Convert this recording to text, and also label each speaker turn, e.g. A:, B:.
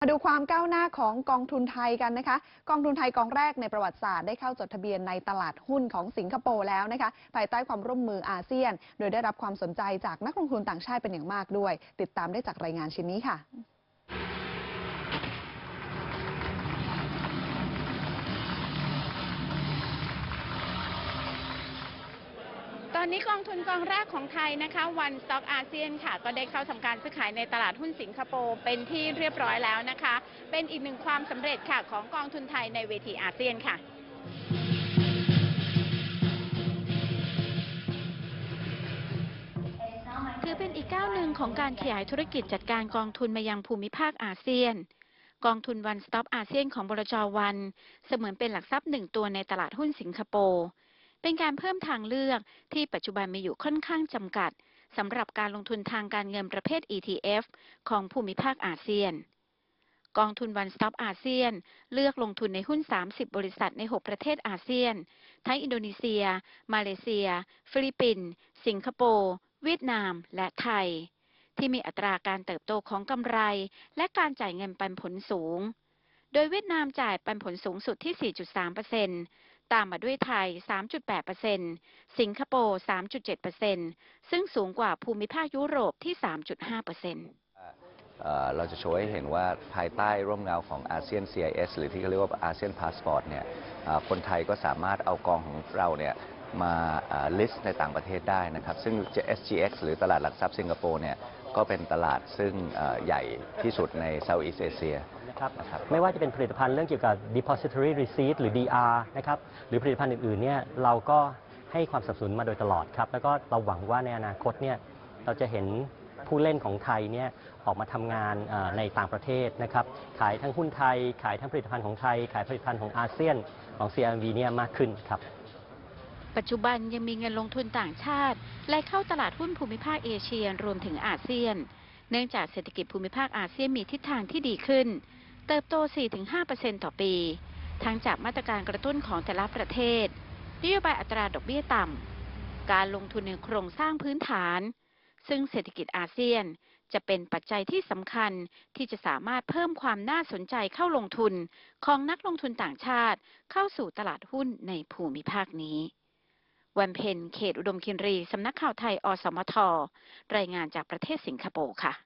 A: มาดูความก้าวหน้าของกองทุนไทยกันนะคะ กองทุนไทยกองแรกในประวัติศาสตร์ได้เข้าจดทะเบียนในตลาดหุ้นของสิงคโปร์แล้วนะคะ ภายใต้ความร่วมมืออาเซียน โดยได้รับความสนใจจากนักลงทุนต่างชาติเป็นอย่างมากด้วย ติดตามได้จากรายงานชิ้นนี้ค่ะ
B: อนนี้กองทุนกองแรกของไทยนะคะ One Stock อาเซียนค่ะ ก็ได้เข้าทำการซื้อขายในตลาดหุ้นสิงคโปร์เป็นที่เรียบร้อยแล้วนะคะ เป็นอีกหนึ่งความสำเร็จค่ะของกองทุนไทยในเวทีอาเซียนค่ะถือเป็นอีกก้าวหนึ่งของการขยายธุรกิจจัดการกองทุนมายังภูมิภาคอาเซียน กองทุน One Stop อาเซียนของบลจวัน เสมือนเป็นหลักทรัพย์หนึ่งตัวในตลาดหุ้นสิงคโปร์ เป็นการเพิ่มทางเลือกที่ปัจจุบันมีอยู่ค่อนข้างจำกัดสำหรับการลงทุนทางการเงินประเภท ETF ของภูมิภาคอาเซียน กองทุน One Stop อาเซียน เลือกลงทุนในหุ้น 30 บริษัทใน 6 ประเทศอาเซียน ทั้งอินโดนีเซีย มาเลเซีย ฟิลิปปินส์สิงคโปร์เวียดนาม และไทย ที่มีอัตราการเติบโตของกำไร และการจ่ายเงินปันผลสูง โดยเวียดนามจ่ายปันผลสูงสุดที่ 4.3% ตามมาด้วยไทย 3.8%สิงคโปร์ 3.7%ซึ่งสูงกว่าภูมิภาคยุโรปที่ 3.5%
C: เราจะโชว์ให้เห็นว่าภายใต้ร่มเงาของอาเซียน CIS หรือที่เขาเรียกว่าอาเซียนพาสปอร์ตเนี่ยคนไทยก็สามารถเอากองของเราเนี่ยมาลิสต์ในต่างประเทศได้นะครับ ซึ่ง SGX หรือตลาดหลักทรัพย์สิงคโปร์เนี่ย ก็เป็นตลาดซึ่งเอ่อใหญ่ที่สุดใน Southeast Asia
D: นะครับ
C: นะครับ
D: ไม่ว่าจะเป็นผลิตภัณฑ์เรื่องเกี่ยวกับ depository receipt หรือ DR นะครับหรือผลิตภัณฑ์อื่นๆเนี่ยเราก็ให้ความสนับสนุนมาโดยตลอดครับ แล้วก็เราหวังว่าในอนาคตเนี่ยเราจะเห็นผู้เล่นของไทยเนี่ยออกมาทำงานเอ่อในต่างประเทศนะครับ ขายทั้งหุ้นไทย ขายทั้งผลิตภัณฑ์ของไทย ขายผลิตภัณฑ์ของอาเซียนของ CRV เนี่ยมากขึ้นครับ
B: ปัจจุบันยังมีเงินลงทุนต่างชาติไหลเข้าตลาดหุ้นภูมิภาคเอเชียรวมถึงอาเซียน เนื่องจากเศรษฐกิจภูมิภาคอาเซียนมีทิศทางที่ดีขึ้น เติบโต 4-5%ต่อปี ทั้งจากมาตรการกระตุ้นของแต่ละประเทศนโยบายอัตราดอกเบี้ยต่ำ การลงทุนในโครงสร้างพื้นฐาน ซึ่งเศรษฐกิจอาเซียนจะเป็นปัจจัยที่สำคัญที่จะสามารถเพิ่มความน่าสนใจเข้าลงทุนของนักลงทุนต่างชาติเข้าสู่ตลาดหุ้นในภูมิภาคนี้ วันเพ็ญเขตอุดมคินรี สำนักข่าวไทย อสมท รายงานจากประเทศสิงคโปร์ค่ะ